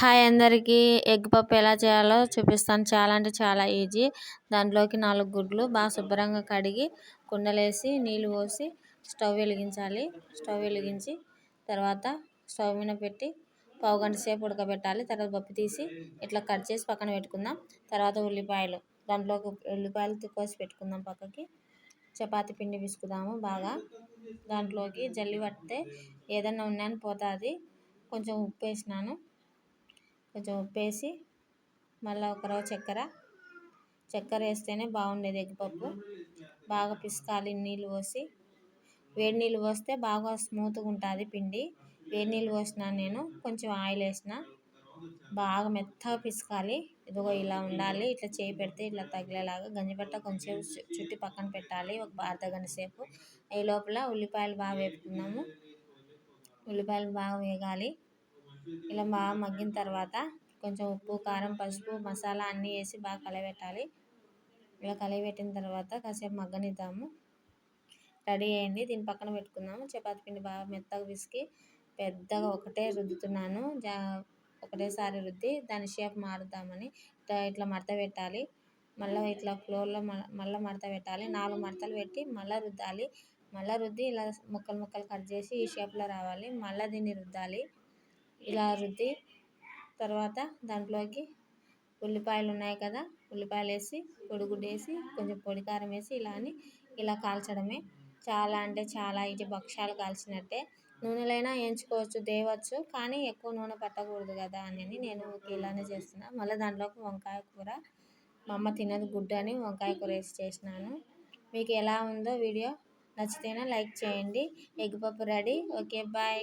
Hi అందరికీ. Egg పప్పు ఎలా చేయాలో చూపిస్తాను. చాలా అంటే చాలా ఈజీ. దాంట్లోకి నాలుగు గుడ్లు బాగా శుభ్రంగా కడిగి కుండలేసి నీళ్ళు పోసి స్టవ్ వెలిగించాలి. స్టవ్ వెలిగించి తర్వాత స్టవ్ మీద పెట్టి పావు గంట సేపు ఉడకబెట్టాలి. తర్వాత పప్పు తీసి ఇట్లా కట్ చేసి పక్కన పెట్టుకుందాం. తర్వాత ఉల్లిపాయలు. దాంట్లోకి ఉల్లిపాయలు కోసి పెట్టుకుందాం పక్కకి. చపాతి పిండి విసుకుదాము బాగా. దాంట్లోకి జల్లి పడితే ఏదన్నా ఉన్నాయని పోతుంది. కొంచెం ఉప్పు వేసినాను. కొంచెం ఉప్పు వేసి మళ్ళీ ఒక రవ్వ చక్కెర. చక్కెర వేస్తేనే బాగుండేది ఎగ్గుపప్పు బాగా పిసకాలి నీళ్ళు పోసి. వేడి నీళ్ళు పోస్తే బాగా స్మూత్గా ఉంటుంది పిండి. వేడి నీళ్ళు పోసిన నేను కొంచెం ఆయిల్ వేసిన బాగా మెత్తగా పిసకాలి. ఇదిగో ఇలా ఉండాలి ఇట్లా చేయి పెడితే ఇట్లా తగిలేలాగా గంజిపెట్ట కొంచెం చుట్టి పక్కన పెట్టాలి ఒక అర్ధ గంట సేపు. ఈ లోపల ఉల్లిపాయలు బాగా వేపుకున్నాము ఉల్లిపాయలు బాగా వేగాలి. ఇలా బాగా మగ్గిన తర్వాత కొంచెం ఉప్పు కారం పసుపు మసాలా అన్నీ వేసి బాగా కలబెట్టాలి. ఇలా కలబెట్టిన తర్వాత కాసేపు మగ్గనిద్దాము. రెడీ అయింది దీని పక్కన పెట్టుకుందాము. చపాతి పిండి బాగా మెత్తగా పిసికి పెద్దగా ఒకటే రుద్దుతున్నాను. జా ఒకటేసారి రుద్ది దాని షేప్ మారుద్దామని ఇట్లా మడత పెట్టాలి. మళ్ళీ ఇట్లా ఫ్లోర్లో మళ్ళీ మడత పెట్టాలి. నాలుగు మడతలు పెట్టి మళ్ళీ రుద్దాలి. మళ్ళీ రుద్ది ఇలా ముక్కలు ముక్కలు కట్ చేసి ఈ షేప్లో రావాలి. మళ్ళీ దీన్ని రుద్దాలి. ఇలా రుద్ది తర్వాత దాంట్లోకి ఉల్లిపాయలు ఉన్నాయి కదా ఉల్లిపాయలు వేసి పొడిగుడ్డు వేసి కొంచెం పొడి కారం వేసి ఇలా అని ఇలా కాల్చడమే. చాలా అంటే చాలా ఇది భక్షాలు కాల్చినట్టే. నూనెలైనా వేయించుకోవచ్చు దేవచ్చు కానీ ఎక్కువ నూనె పట్టకూడదు కదా అని నేను ఇలానే చేస్తున్నా. మళ్ళీ దాంట్లోకి వంకాయ కూర. మా అమ్మ తినదు గుడ్డు అని వంకాయ కూర వేసి చేసినాను. మీకు ఎలా ఉందో వీడియో నచ్చితేనే లైక్ చేయండి. ఎగ్ పప్పు రెడీ. Okay bye.